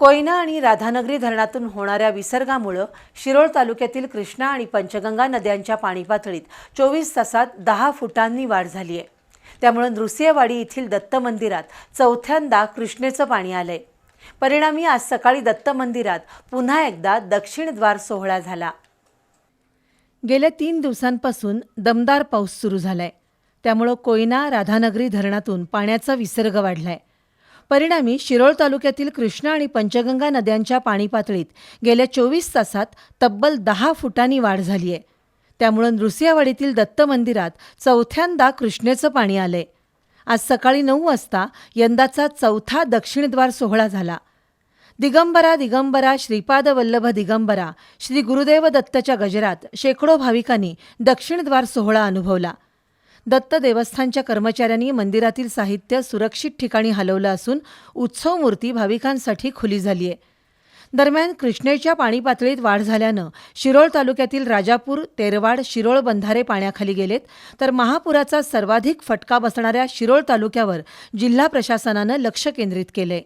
कोयना आणि राधानगरी धरणातून होणाऱ्या विसर्गामुळं शिरोळ तालुक्यातील कृष्णा आणि पंचगंगा नद्यांच्या पाणी पातळीत चोवीस तासात दहा फुटांनी वाढ झाली आहे. त्यामुळं नृसिंहवाडी येथील दत्त मंदिरात चौथ्यांदा कृष्णेचं पाणी आलंय. परिणामी आज सकाळी दत्त मंदिरात पुन्हा एकदा दक्षिण द्वार सोहळा झाला. गेल्या तीन दिवसांपासून दमदार पाऊस सुरू झालाय. त्यामुळं कोयना राधानगरी धरणातून पाण्याचा विसर्ग वाढलाय. परिणामी शिरोळ तालुक्यातील कृष्णा आणि पंचगंगा नद्यांच्या पाणी पातळीत गेल्या चोवीस तासात तब्बल दहा फुटांनी वाढ झाली आहे त्यामुळं नृसियावाडीतील दत्त मंदिरात चौथ्यांदा कृष्णेचं पाणी आलंय. आज सकाळी नऊ वाजता यंदाचा चौथा दक्षिणद्वार सोहळा झाला. दिगंबरा दिगंबरा श्रीपाद वल्लभ दिगंबरा श्री गुरुदेव दत्तच्या गजरात शेकडो भाविकांनी दक्षिणद्वार सोहळा अनुभवला. दत्त देवस्थानच्या कर्मचाऱ्यांनी मंदिरातील साहित्य सुरक्षित ठिकाणी हलवलं असून उत्सव मूर्ती भाविकांसाठी खुली झाली आहे. दरम्यान कृष्णेच्या पाणी पातळीत वाढ झाल्यानं शिरोळ तालुक्यातील राजापूर तेरवाड शिरोळ बंधारे पाण्याखाली गेलेत तर महापुराचा सर्वाधिक फटका बसणाऱ्या शिरोळ तालुक्यावर जिल्हा प्रशासनानं लक्ष केंद्रित केलंय.